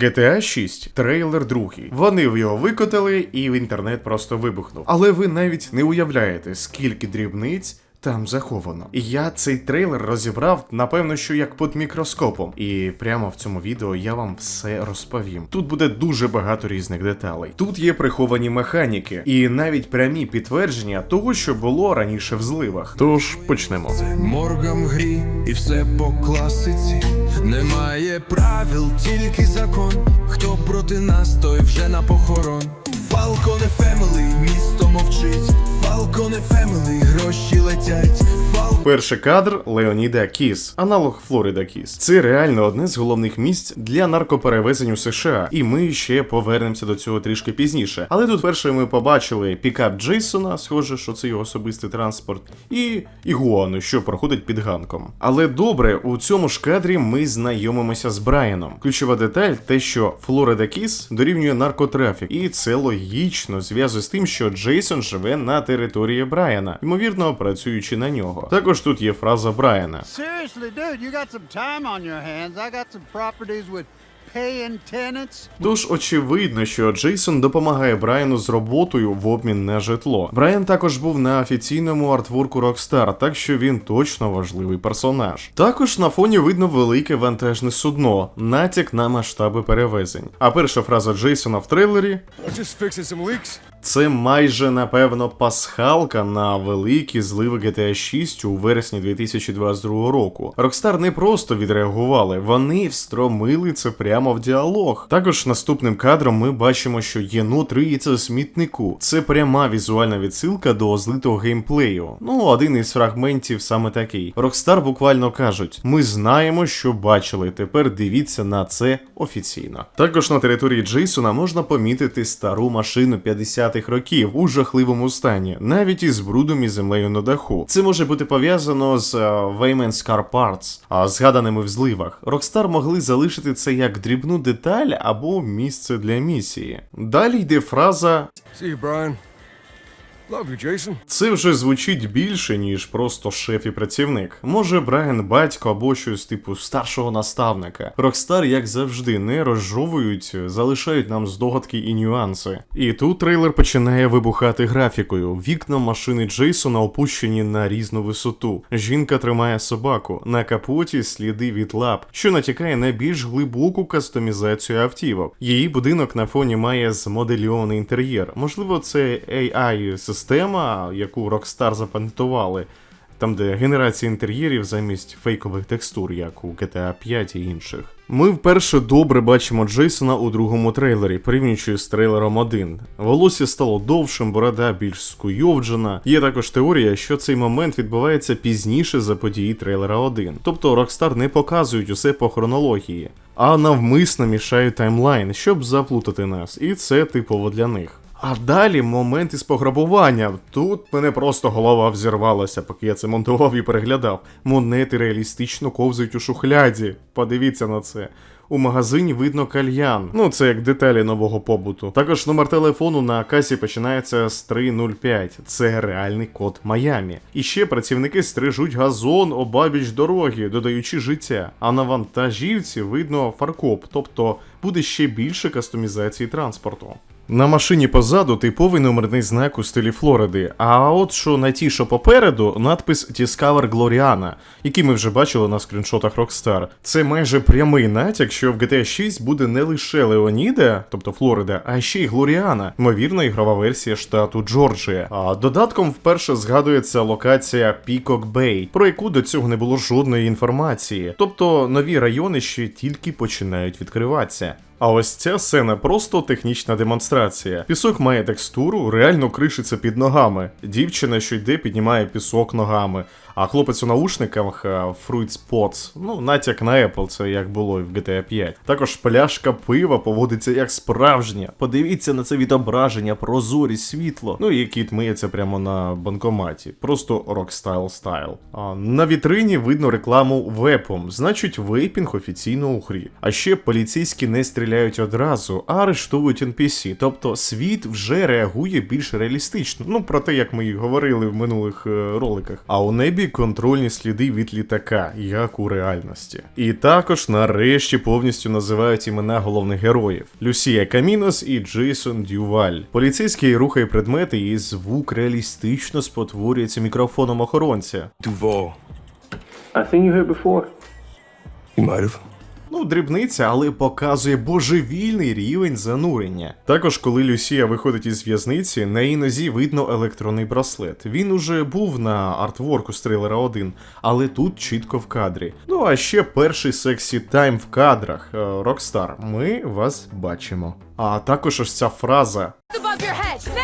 GTA 6, трейлер другий. Вони в його викотали, і в інтернет просто вибухнув. Але ви навіть не уявляєте, скільки дрібниць. Там заховано. І я цей трейлер розібрав, напевно, що як під мікроскопом. І прямо в цьому відео я вам все розповім. Тут буде дуже багато різних деталей. Тут є приховані механіки, і навіть прямі підтвердження того, що було раніше в зливах. Тож почнемо. Моргам грі і все по класиці. Немає правил, тільки закон. Хто проти нас, той вже на похорон. Фалконе Фемелі, місто мовчить. Фалконе Фемелі, гроші летять. Перший кадр Леоніда Кіс, аналог Флорида Кіс. Це реально одне з головних місць для наркоперевезень у США, і ми ще повернемося до цього трішки пізніше. Але тут перше ми побачили пікап Джейсона, схоже, що це його особистий транспорт, і Ігуану, що проходить під ганком. Але добре, у цьому ж кадрі ми знайомимося з Брайаном. Ключова деталь те, що Флорида Кіс дорівнює наркотрафік, і це логічно зв'язує з тим, що Джейсон живе на території Брайана, ймовірно, працюючи на нього. Також тут є фраза Брайана. Тож очевидно, що Джейсон допомагає Брайану з роботою в обмін на житло. Брайан також був на офіційному артворку Rockstar, так що він точно важливий персонаж. Також на фоні видно велике вантажне судно, натяк на масштаби перевезень. А перша фраза Джейсона в трейлері just some leaks. Це майже напевно пасхалка на великі зливи GTA 6 у вересні 2022 року. Rockstar не просто відреагували, вони встромили це прямо в діалог. Також наступним кадром ми бачимо, що єнот риється у смітнику. Це пряма візуальна відсилка до злитого геймплею. Ну, один із фрагментів саме такий. Rockstar буквально кажуть: ми знаємо, що бачили. Тепер дивіться на це офіційно. Також на території Джейсона можна помітити стару машину 50-х років у жахливому стані, навіть із брудом і землею на даху. Це може бути пов'язано з е, Wayman's Car Parts, а згаданими в зливах. Rockstar могли залишити це як дрібну деталь або місце для місії. Далі йде фраза See you, Brian. Love це вже звучить більше, ніж просто шеф і працівник. Може, Брайан батько або щось типу старшого наставника. Рокстар, як завжди, не розжовують, залишають нам здогадки і нюанси. І тут трейлер починає вибухати графікою. Вікна машини Джейсона опущені на різну висоту. Жінка тримає собаку. На капоті сліди від лап, що натякає на більш глибоку кастомізацію автівок. Її будинок на фоні має змодельований інтер'єр. Можливо, це AI система, яку Rockstar запатентували. Там, де генерація інтер'єрів замість фейкових текстур, як у GTA 5 і інших. Ми вперше добре бачимо Джейсона у другому трейлері, порівнюючи з трейлером 1. Волосся стало довшим, борода більш скуйовджена. Є також теорія, що цей момент відбувається пізніше за події трейлера 1. Тобто Rockstar не показують усе по хронології, а навмисно мішають таймлайн, щоб заплутати нас, і це типово для них. А далі момент із пограбування. Тут мене просто голова взірвалася, поки я це монтував і переглядав. Монети реалістично ковзають у шухляді. Подивіться на це. У магазині видно кальян. Ну, це як деталі нового побуту. Також номер телефону на касі починається з 305. Це реальний код Майамі. І ще працівники стрижуть газон обабіч дороги, додаючи життя. А на вантажівці видно фаркоп, тобто буде ще більше кастомізації транспорту. На машині позаду типовий номерний знак у стилі Флориди, а от що на ті, що попереду, надпис Discover Gloriana, який ми вже бачили на скріншотах Rockstar. Це майже прямий натяк, що в GTA 6 буде не лише Леоніда, тобто Флорида, а ще й Глоріана, ймовірна ігрова версія штату Джорджія. А додатком вперше згадується локація Bay, про яку до цього не було жодної інформації. Тобто нові райони ще тільки починають відкриватися. А ось ця сцена просто технічна демонстрація. Пісок має текстуру, реально кришиться під ногами. Дівчина, що йде, піднімає пісок ногами. А хлопець у наушниках е, Fruit Spots, ну, натяк на Apple, це як було і в GTA 5. Також пляшка пива поводиться як справжня. Подивіться на це відображення, прозорість, світло. Ну і кіт миється прямо на банкоматі. Просто Rockstyle стайл. На вітрині видно рекламу вепом, значить вейпінг офіційно у грі. А ще поліцейські не стріляють одразу, а арештовують NPC. Тобто світ вже реагує більш реалістично. Ну про те, як ми і говорили в минулих е, роликах. А у небі контрольні сліди від літака, як у реальності. І також нарешті повністю називають імена головних героїв: Люсія Камінос і Джейсон Дюваль. Поліцейський рухає предмети, і звук реалістично спотворюється мікрофоном охоронця. Duval. I seen you here before. You might have. Ну, дрібниця, але показує божевільний рівень занурення. Також, коли Люсія виходить із в'язниці, на її нозі видно електронний браслет. Він уже був на артворку з трейлера 1, але тут чітко в кадрі. Ну а ще перший сексі тайм в кадрах. Рокстар, ми вас бачимо. А також ось ця фраза. above your head!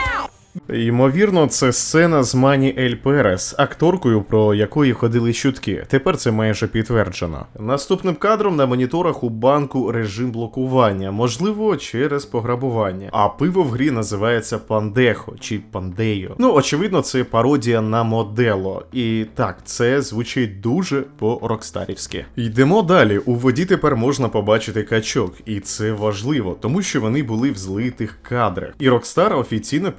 Ймовірно, це сцена з Мані Ель Перес, акторкою, про якої ходили чутки. Тепер це майже підтверджено. Наступним кадром на моніторах у банку режим блокування, можливо, через пограбування. А пиво в грі називається Пандехо чи Пандеyo. Ну, очевидно, це пародія на модело. І так, це звучить дуже по-рокстарівськи. Йдемо далі. У воді тепер можна побачити качок, і це важливо, тому що вони були в злитих кадрах. І Rockstar офіційно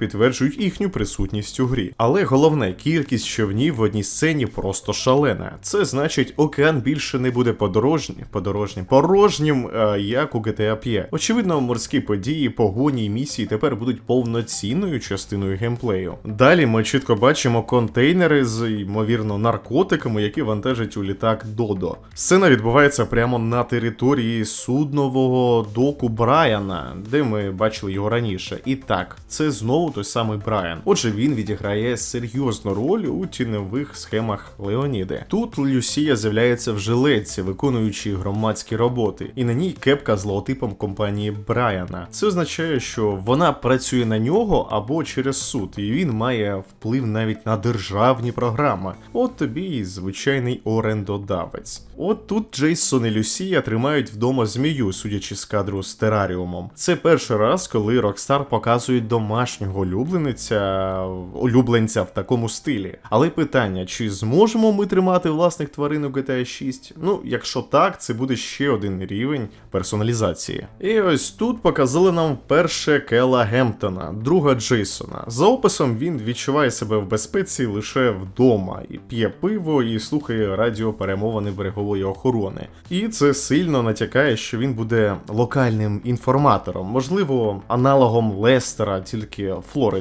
підтверджують їхню присутність у грі. Але головне, кількість човнів в одній сцені просто шалена. Це значить, океан більше не буде подорожнім, подорожнім, порожнім, е, як у GTA 5. Очевидно, морські події, погоні і місії тепер будуть повноцінною частиною геймплею. Далі ми чітко бачимо контейнери з ймовірно наркотиками, які вантажать у літак Додо. Сцена відбувається прямо на території суднового доку Брайана, де ми бачили його раніше. І так, це знову той самий Брайан. Отже, він відіграє серйозну роль у тіньових схемах Леоніди. Тут Люсія з'являється в жилетці, виконуючи громадські роботи, і на ній кепка з логотипом компанії Брайана. Це означає, що вона працює на нього або через суд, і він має вплив навіть на державні програми. От тобі і звичайний орендодавець. От тут Джейсон і Люсія тримають вдома змію, судячи з кадру з тераріумом. Це перший раз, коли Rockstar показують домашнього улюблениця, улюбленця в такому стилі. Але питання: чи зможемо ми тримати власних тварин у GTA 6? Ну, якщо так, це буде ще один рівень персоналізації. І ось тут показали нам перше Кела Гемптона, друга Джейсона. За описом він відчуває себе в безпеці лише вдома, і п'є пиво і слухає радіоперемовини берегової охорони. І це сильно натякає, що він буде локальним інформатором, можливо, аналогом Лестера, тільки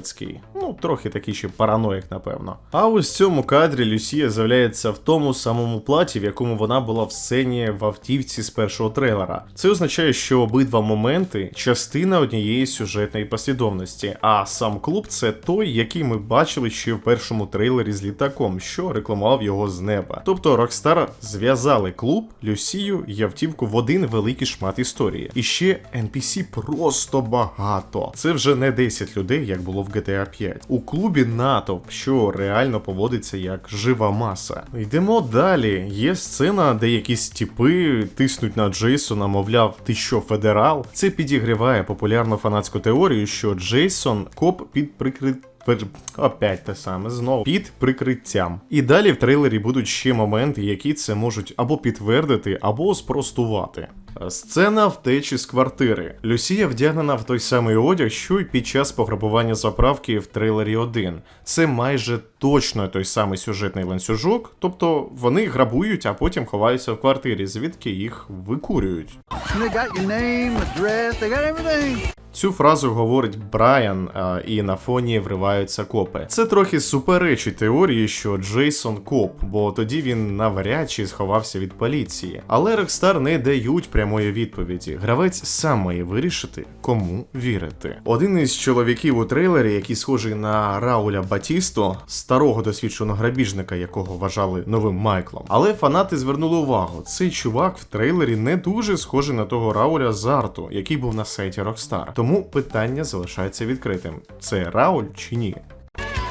флоридський. Ну, трохи такий ще параноїк, напевно. А ось в цьому кадрі Люсія з'являється в тому самому платі, в якому вона була в сцені в автівці з першого трейлера. Це означає, що обидва моменти частина однієї сюжетної послідовності, а сам клуб це той, який ми бачили ще в першому трейлері з літаком, що рекламував його з неба. Тобто Rockstar зв'язали клуб, Люсію і автівку в один великий шмат історії. І ще NPC просто багато. Це вже не 10 людей, як було в GTA 5. У клубі натовп, що реально поводиться як жива маса. Йдемо далі. Є сцена, де якісь тіпи тиснуть на Джейсона, мовляв, ти що, федерал? Це підігріває популярну фанатську теорію, що Джейсон коп під прикрит. Опять те саме знову під прикриттям. І далі в трейлері будуть ще моменти, які це можуть або підтвердити, або спростувати. Сцена втечі з квартири. Люсія вдягнена в той самий одяг, що й під час пограбування заправки в трейлері 1. Це майже точно той самий сюжетний ланцюжок, тобто вони грабують, а потім ховаються в квартирі, звідки їх викурюють. Цю фразу говорить Брайан, а, і на фоні вриваються копи. Це трохи суперечить теорії, що Джейсон коп, бо тоді він навряд чи сховався від поліції. Але Rockstar не дають прямої відповіді. Гравець сам має вирішити, кому вірити. Один із чоловіків у трейлері, який схожий на Рауля Батісто, старого досвідченого грабіжника, якого вважали новим Майклом. Але фанати звернули увагу, цей чувак в трейлері не дуже схожий на того Рауля з арту, який був на сайті Rockstar. Тому питання залишається відкритим: це Рауль чи ні?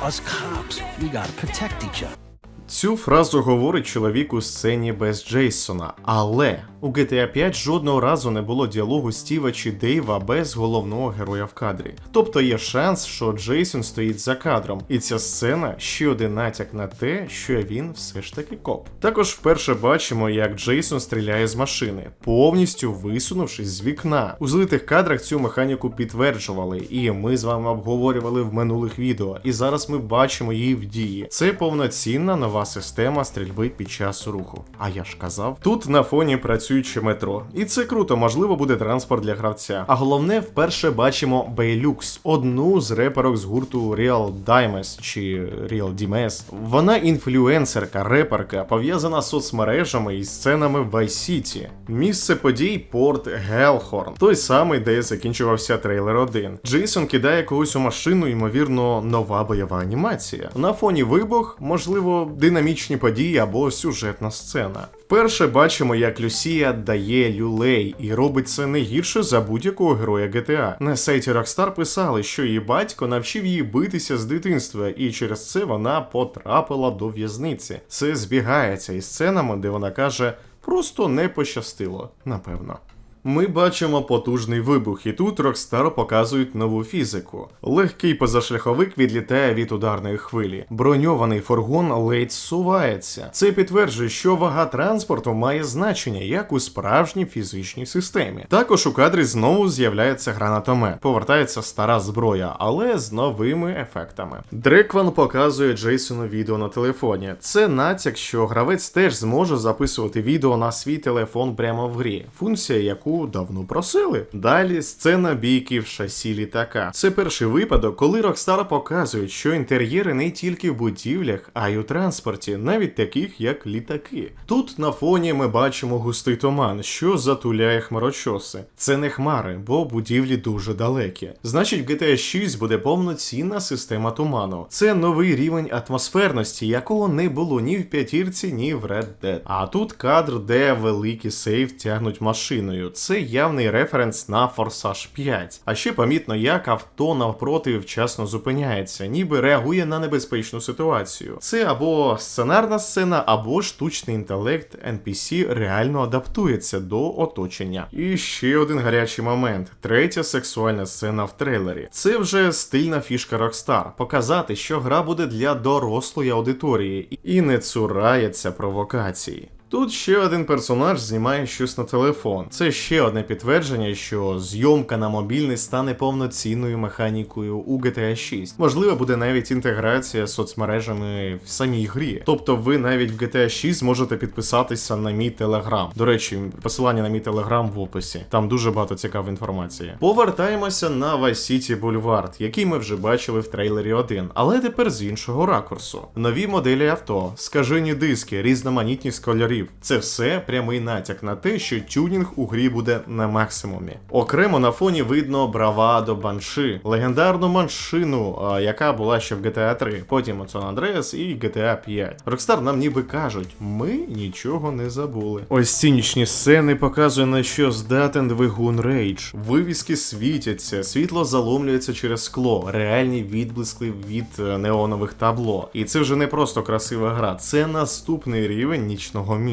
Us cops, we gotta protect each other. Цю фразу говорить чоловік у сцені без Джейсона, але у GTA 5 жодного разу не було діалогу Стіва чи Дейва без головного героя в кадрі. Тобто є шанс, що Джейсон стоїть за кадром, і ця сцена ще один натяк на те, що він все ж таки коп. Також вперше бачимо, як Джейсон стріляє з машини, повністю висунувшись з вікна. У злитих кадрах цю механіку підтверджували, і ми з вами обговорювали в минулих відео. І зараз ми бачимо її в дії. Це повноцінна нова нова система стрільби під час руху. А я ж казав, тут на фоні працююче метро, і це круто, можливо, буде транспорт для гравця. А головне, вперше бачимо Бейлюкс, одну з реперок з гурту Real Dimes чи Real Dimes. Вона інфлюенсерка, реперка, пов'язана з соцмережами і сценами в Vice City. Місце подій порт Гелхорн, той самий, де закінчувався трейлер 1. Джейсон кидає когось у машину, ймовірно, нова бойова анімація. На фоні вибух, можливо, динамічні події або сюжетна сцена. Вперше бачимо, як Люсія дає люлей і робить це не гірше за будь-якого героя GTA. На сайті Rockstar писали, що її батько навчив її битися з дитинства, і через це вона потрапила до в'язниці. Це збігається із сценами, де вона каже: просто не пощастило, напевно. Ми бачимо потужний вибух, і тут Rockstar показують нову фізику. Легкий позашляховик відлітає від ударної хвилі. Броньований фургон ледь сувається. Це підтверджує, що вага транспорту має значення як у справжній фізичній системі. Також у кадрі знову з'являється гранатомет. Повертається стара зброя, але з новими ефектами. Дрекван показує Джейсону відео на телефоні. Це натяк, що гравець теж зможе записувати відео на свій телефон прямо в грі. Функція, яку давно просили. Далі сцена бійки в шасі літака. Це перший випадок, коли Rockstar показують, що інтер'єри не тільки в будівлях, а й у транспорті, навіть таких як літаки. Тут на фоні ми бачимо густий туман, що затуляє хмарочоси. Це не хмари, бо будівлі дуже далекі. Значить, GTA 6 буде повноцінна система туману. Це новий рівень атмосферності, якого не було ні в п'ятірці, ні в Red Dead. А тут кадр, де великий сейф тягнуть машиною. Це явний референс на Форсаж 5. А ще помітно, як авто навпроти вчасно зупиняється, ніби реагує на небезпечну ситуацію. Це або сценарна сцена, або штучний інтелект NPC реально адаптується до оточення. І ще один гарячий момент: третя сексуальна сцена в трейлері. Це вже стильна фішка Rockstar. Показати, що гра буде для дорослої аудиторії і не цурається провокацій. Тут ще один персонаж знімає щось на телефон. Це ще одне підтвердження, що зйомка на мобільний стане повноцінною механікою у GTA 6. Можливо, буде навіть інтеграція з соцмережами в самій грі. Тобто ви навіть в GTA 6 зможете підписатися на мій телеграм. До речі, посилання на мій телеграм в описі. Там дуже багато цікавої інформації. Повертаємося на Vice City Boulevard, який ми вже бачили в трейлері 1, але тепер з іншого ракурсу. Нові моделі авто, скажені диски, різноманітність кольорів. Це все прямий натяк на те, що тюнінг у грі буде на максимумі. Окремо на фоні видно бравадо Банши, легендарну машину, а, яка була ще в GTA 3, потім San Andreas і GTA 5. Rockstar нам ніби кажуть, ми нічого не забули. Ось цінічні сцени показує на що здатен двигун Rage. Вивіски світяться, світло заломлюється через скло, реальні відблиски від е, неонових табло. І це вже не просто красива гра, це наступний рівень нічного міста.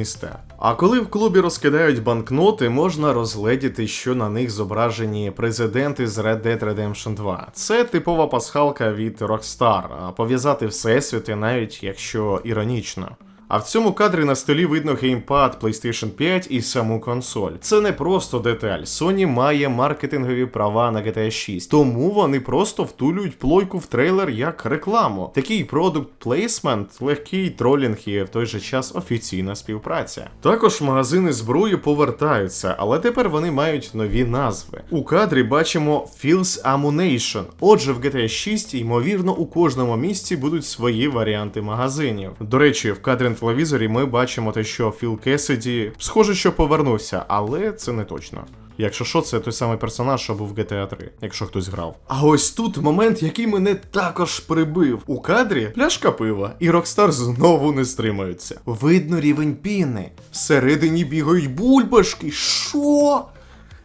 А коли в клубі розкидають банкноти, можна розгледіти, що на них зображені президенти з Red Dead Redemption 2. Це типова пасхалка від Rockstar, пов'язати всесвіти, навіть якщо іронічно. А в цьому кадрі на столі видно геймпад PlayStation 5 і саму консоль. Це не просто деталь. Sony має маркетингові права на GTA 6, тому вони просто втулюють плойку в трейлер як рекламу. Такий продукт плейсмент, легкий тролінг і в той же час офіційна співпраця. Також магазини зброї повертаються, але тепер вони мають нові назви. У кадрі бачимо Fields Ammunition. Отже, в GTA 6, ймовірно, у кожному місці будуть свої варіанти магазинів. До речі, в кадрі телевізорі ми бачимо те, що Філ Кесіді схоже, що повернувся, але це не точно. Якщо що, це той самий персонаж, що був в GTA 3, якщо хтось грав. А ось тут момент, який мене також прибив. У кадрі пляшка пива, і Rockstar знову не стримаються. Видно рівень піни. Всередині бігають бульбашки. Що?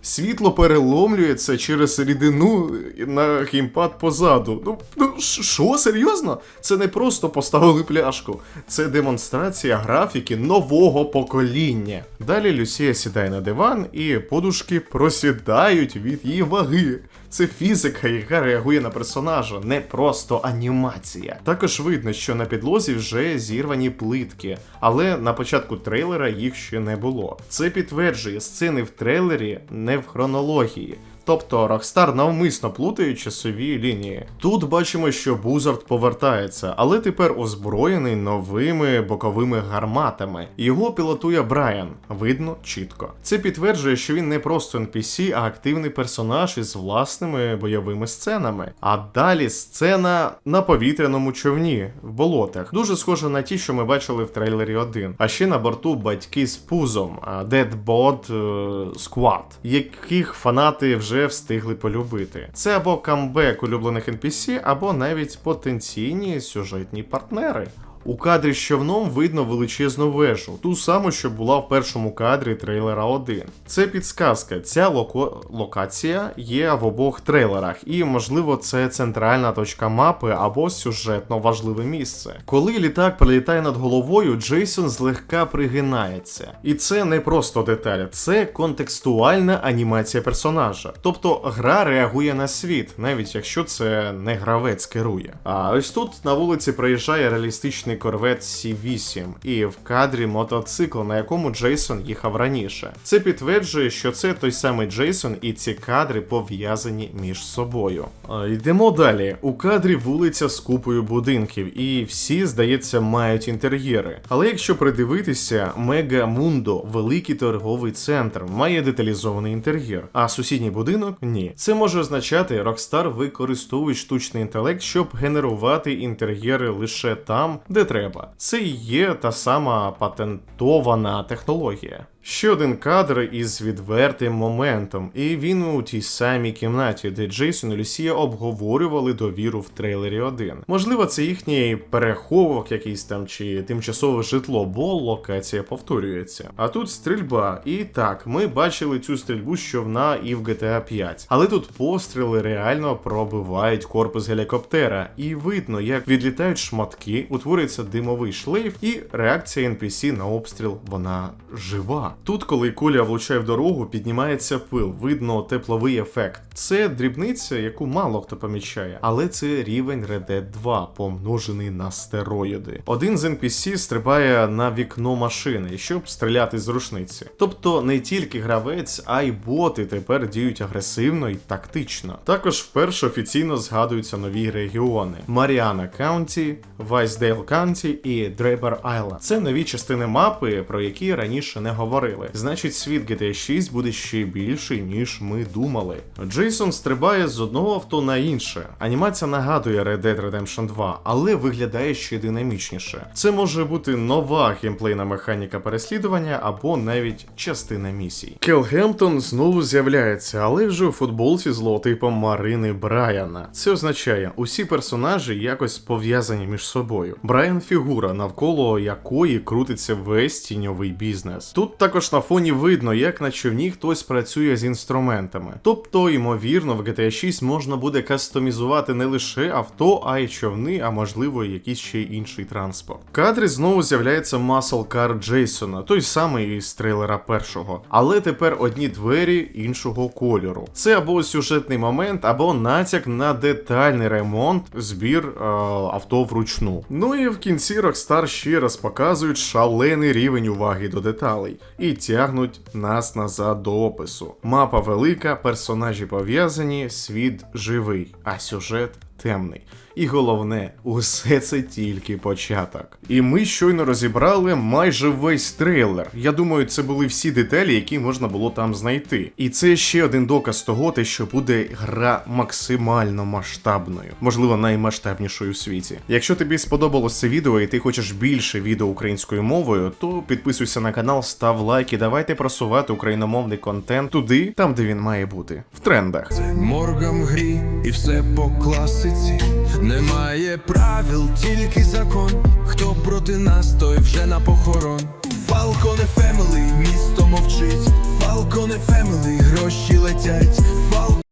Світло переломлюється через рідину на геймпад позаду. Ну, ну що, серйозно? Це не просто поставили пляшку, це демонстрація графіки нового покоління. Далі Люсія сідає на диван, і подушки просідають від її ваги. Це фізика, яка реагує на персонажа, не просто анімація. Також видно, що на підлозі вже зірвані плитки, але на початку трейлера їх ще не було. Це підтверджує сцени в трейлері не в хронології. Тобто Rockstar навмисно плутає часові лінії. Тут бачимо, що Бузард повертається, але тепер озброєний новими боковими гарматами. Його пілотує Брайан, видно чітко. Це підтверджує, що він не просто NPC, а активний персонаж із власними бойовими сценами. А далі сцена на повітряному човні в болотах. Дуже схоже на ті, що ми бачили в трейлері 1. А ще на борту батьки з пузом Deadbot е, Squad, яких фанати вже встигли полюбити. Це або камбек улюблених NPC, або навіть потенційні сюжетні партнери. У кадрі з човном видно величезну вежу, ту саму, що була в першому кадрі трейлера 1. Це підсказка. Ця локо... локація є в обох трейлерах, і можливо це центральна точка мапи або сюжетно важливе місце. Коли літак прилітає над головою, Джейсон злегка пригинається. І це не просто деталь, це контекстуальна анімація персонажа. Тобто гра реагує на світ, навіть якщо це не гравець керує. А ось тут на вулиці проїжджає реалістичний корвет C8, і в кадрі мотоцикл, на якому Джейсон їхав раніше. Це підтверджує, що це той самий Джейсон, і ці кадри пов'язані між собою. Йдемо далі. У кадрі вулиця з купою будинків, і всі, здається, мають інтер'єри. Але якщо придивитися, Мега Мундо, великий торговий центр, має деталізований інтер'єр, а сусідній будинок ні. Це може означати, Rockstar використовує штучний інтелект, щоб генерувати інтер'єри лише там, де треба. Це і є та сама патентована технологія. Ще один кадр із відвертим моментом, і він у тій самій кімнаті, де Джейсон і Люсія обговорювали довіру в трейлері 1. Можливо, це їхній переховок якийсь там чи тимчасове житло, бо локація повторюється. А тут стрільба. І так, ми бачили цю стрільбу з човна і в GTA 5. Але тут постріли реально пробивають корпус гелікоптера, і видно, як відлітають шматки, утворюється димовий шлейф, і реакція NPC на обстріл вона жива. Тут, коли куля влучає в дорогу, піднімається пил, видно тепловий ефект. Це дрібниця, яку мало хто помічає, але це рівень Red Dead 2, помножений на стероїди. Один з NPC стрибає на вікно машини, щоб стріляти з рушниці. Тобто не тільки гравець, а й боти тепер діють агресивно і тактично. Також вперше офіційно згадуються нові регіони: Маріана Каунті, Вайсдейл Каунті і Дрейбер Айленд. Це нові частини мапи, про які раніше не говорили. Значить, світ GTA 6 буде ще більший, ніж ми думали. Джейсон стрибає з одного авто на інше. Анімація нагадує Red Dead Redemption 2, але виглядає ще динамічніше. Це може бути нова геймплейна механіка переслідування або навіть частина місій. Келгемптон знову з'являється, але вже у футболці з логотипом Марини Брайана. Це означає, усі персонажі якось пов'язані між собою. Брайан фігура, навколо якої крутиться весь тіньовий бізнес. Тут також на фоні видно, як на човні хтось працює з інструментами. Тобто, ймовірно, в GTA 6 можна буде кастомізувати не лише авто, а й човни, а можливо, якийсь ще інший транспорт. В кадрі знову з'являється Muscle Car Джейсона, той самий із трейлера першого. Але тепер одні двері іншого кольору. Це або сюжетний момент, або натяк на детальний ремонт, збір е, авто вручну. Ну і в кінці Rockstar ще раз показують шалений рівень уваги до деталей і тягнуть нас назад до опису. Мапа велика, персонажі пов'язані, світ живий, а сюжет темний. І головне, усе це тільки початок. І ми щойно розібрали майже весь трейлер. Я думаю, це були всі деталі, які можна було там знайти. І це ще один доказ того, те, що буде гра максимально масштабною, можливо, наймасштабнішою у світі. Якщо тобі сподобалось це відео і ти хочеш більше відео українською мовою, то підписуйся на канал, став лайк і давайте просувати україномовний контент туди, там де він має бути, в трендах. Моргам грі і все по класиці. Немає правил, тільки закон. Хто проти нас, той вже на похорон. Falcone Family, місто мовчить. Falcone Family, гроші летять.